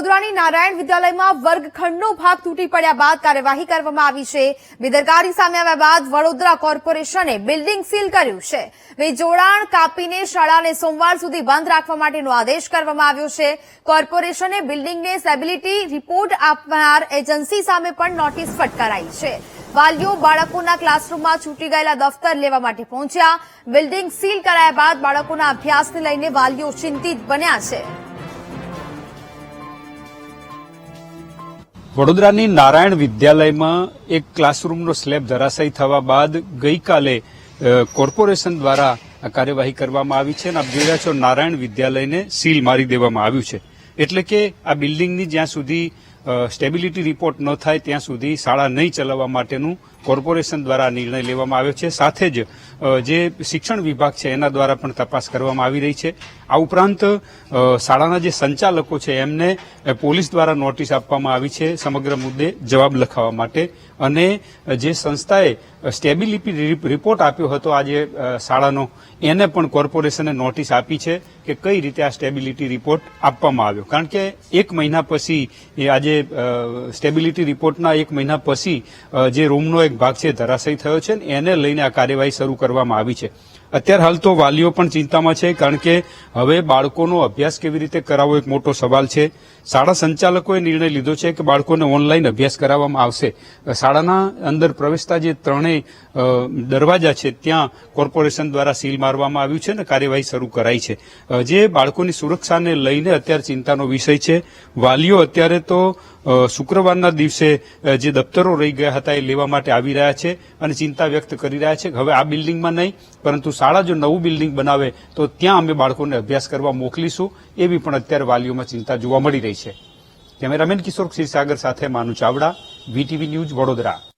વડોદરાની નારાયણ વિદ્યાલયમાં વર્ગખંડનો ભાગ તૂટી પડ્યા બાદ કાર્યવાહી કરવામાં આવી છે. બેદરકારી સામે આવ્યા બાદ વડોદરા કોર્પોરેશને બિલ્ડિંગ સીલ કર્યું છે. વીજોડાણ કાપીને શાળાને સોમવાર સુધી બંધ રાખવા માટેનો આદેશ કરવામાં આવ્યો છે. કોર્પોરેશને બિલ્ડિંગને સ્ટેબિલિટી રિપોર્ટ આપનાર એજન્સી સામે પણ નોટિસ ફટકારાઈ છે. વાલીઓ બાળકોના ક્લાસરૂમમાં છૂટી ગયેલા દફતર લેવા માટે પહોંચ્યા. બિલ્ડિંગ સીલ કરાયા બાદ બાળકોના અભ્યાસને લઈને વાલીઓ ચિંતિત બન્યા છે. વડોદરાની નારાયણ વિદ્યાલયમાં એક ક્લાસરૂમનો સ્લેબ ધરાશયી થવા બાદ ગઈકાલે કોર્પોરેશન દ્વારા આ કાર્યવાહી કરવામાં આવી છે અને આપ જોઈ રહ્યા છો નારાયણ વિદ્યાલયને સીલ મારી દેવામાં આવ્યું છે. એટલે કે આ બિલ્ડિંગની જ્યાં સુધી સ્ટેબિલિટી રિપોર્ટ ન થાય ત્યાં સુધી શાળા નહીં ચલાવવા માટેનું કોર્પોરેશન દ્વારા નિર્ણય લેવામાં આવ્યો છે. સાથે જ જે શિક્ષણ વિભાગ છે, એના દ્વારા પણ તપાસ કરવામાં આવી રહી છે. આ ઉપરાંત શાળાના જે સંચાલકો છે, એમને પોલીસ દ્વારા નોટિસ આપવામાં આવી છે સમગ્ર મુદ્દે જવાબ લખાવવા માટે. અને જે સંસ્થાએ સ્ટેબિલિટી રિપોર્ટ આપ્યો હતો આજે શાળાનો, એને પણ કોર્પોરેશને નોટિસ આપી છે કે કઈ રીતે આ સ્ટેબિલિટી રિપોર્ટ આપવામાં આવ્યો. કારણ કે એક મહિના પછી આજે સ્ટેબિલિટી રિપોર્ટના એક મહિના પછી જે રૂમનો એક ભાગ છે ધરાશયી થયો છે ને એને લઈને આ કાર્યવાહી શરૂ કરવામાં આવી છે. અત્યારે હાલ તો વાલીઓ પણ ચિંતામાં છે કારણ કે હવે બાળકોનો અભ્યાસ કેવી રીતે કરાવવો એક મોટો સવાલ છે. શાળા સંચાલકોએ નિર્ણય લીધો છે કે બાળકોને ઓનલાઈન અભ્યાસ કરાવવામાં આવશે. શાળાના અંદર પ્રવેશતા જે ત્રણેય દરવાજા છે ત્યાં કોર્પોરેશન દ્વારા સીલ મારવામાં આવ્યું છે અને કાર્યવાહી શરૂ કરાઈ છે. જે બાળકોની સુરક્ષાને લઈને અત્યારે ચિંતાનો વિષય છે. વાલીઓ અત્યારે તો શુક્રવારના દિવસે જે દફતરો રહી ગયા હતા એ લેવા માટે આવી રહ્યા છે અને ચિંતા વ્યક્ત કરી રહ્યા છે હવે આ બિલ્ડિંગમાં નહીં, પરંતુ શાળા જો નવું બિલ્ડિંગ બનાવે, તો ત્યાં અમે બાળકોને અભ્યાસ કરવા મોકલીશું, એવી પણ અત્યારે વાલીઓમાં ચિંતા જોવા મળી રહી છે. કેમેરામેન કિશોર ક્ષીરસાગર સાથે માનુ ચાવડા, વીટીવી ન્યૂઝ વડોદરા.